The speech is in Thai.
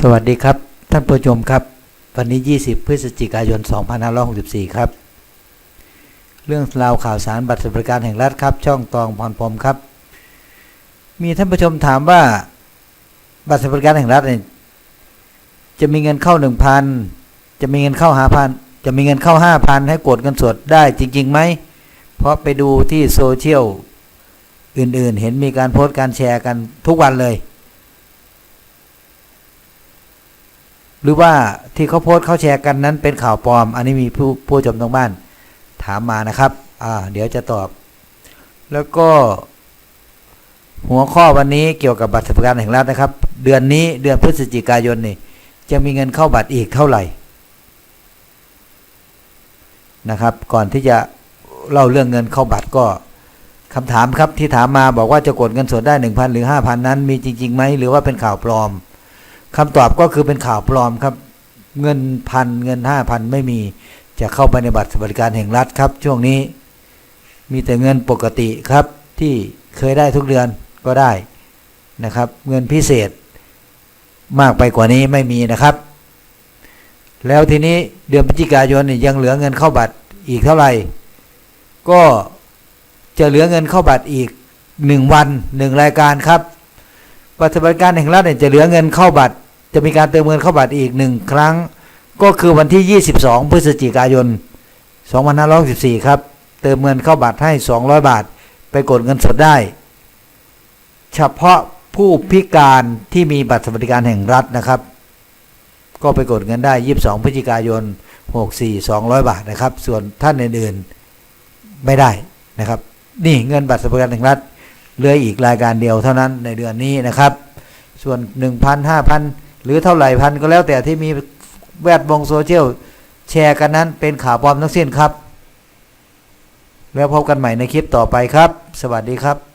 สวัสดีครับ ท่านผู้ชมครับ วันนี้ 20 พฤศจิกายน 2564 ครับ เรื่องราวข่าวสารบัตรสวัสดิการแห่งรัฐครับ ช่องตองพรพรมครับ มีท่านผู้ชมถามว่า บัตรสวัสดิการแห่งรัฐเนี่ยจะมีเงินเข้า 1,000 จะมีเงินเข้าหาพันจะมีเงินเข้า 5,000 ให้กดเงินสดได้จริงๆไหม เพราะไปดูที่โซเชียลอื่นๆ เห็นมีการโพสต์การแชร์กันทุกวันเลย หรือว่าที่เขาโพสต์เขาแชร์กันนั้นเป็นข่าวปลอม อันนี้มีผู้ผู้ชมทางบ้านถามมานะครับ อ่า เดี๋ยวจะตอบ แล้วก็ หัวข้อวันนี้เกี่ยวกับบัตรสวัสดิการแห่งรัฐนะครับ เดือนนี้เดือนพฤศจิกายนนี่จะมีเงินเข้าบัตรอีกเท่าไหร่นะครับ ก่อนที่จะเล่าเรื่องเงินเข้าบัตรก็คำถามครับที่ถามมาบอกว่าจะกดเงินสดได้1,000หรือ5,000นั้นมีจริงๆไหมหรือว่าเป็นข่าวปลอม คำตอบก็คือเป็นข่าวปลอมครับ เงินพันเงินห้าพันไม่มีจะเข้าไปในบัตรสวัสดิการแห่งรัฐครับ ช่วงนี้ มีแต่เงินปกติครับที่เคยได้ทุกเดือนก็ได้นะครับ เงินพิเศษมากไปกว่านี้ไม่มีนะครับ แล้วทีนี้เดือนพฤศจิกายนนี่ยังเหลือเงินเข้าบัตรอีกเท่าไหร่ ก็จะเหลือเงินเข้าบัตรอีกหนึ่งวันหนึ่งรายการครับบัตรสวัสดิการแห่งรัฐเนี่ยจะเหลือเงินเข้าบัตร จะมีการเติมเงินเข้าบัตรอีกหนึ่งครั้ง ก็คือวันที่ 22 พฤศจิกายน 2564 ครับ เติมเงินเข้าบัตรให้ 200 บาท ไปกดเงินสดได้ เฉพาะผู้พิการที่มีบัตรสวัสดิการแห่งรัฐนะครับ ก็ไปกดเงินได้ 22 พฤศจิกายน 64 200 บาทนะครับ ส่วนท่านอื่นๆไม่ได้นะครับ นี่เงินบัตรสวัสดิการแห่งรัฐเหลืออีกรายการเดียวเท่านั้นในเดือนนี้นะครับ ส่วน 1,000 5,000 หรือเท่าไหร่พันก็แล้วแต่ที่มีแวดวงโซเชียลแชร์กันนั้นเป็นข่าวปลอมทั้งสิ้นครับ แล้วพบกันใหม่ในคลิปต่อไปครับ สวัสดีครับ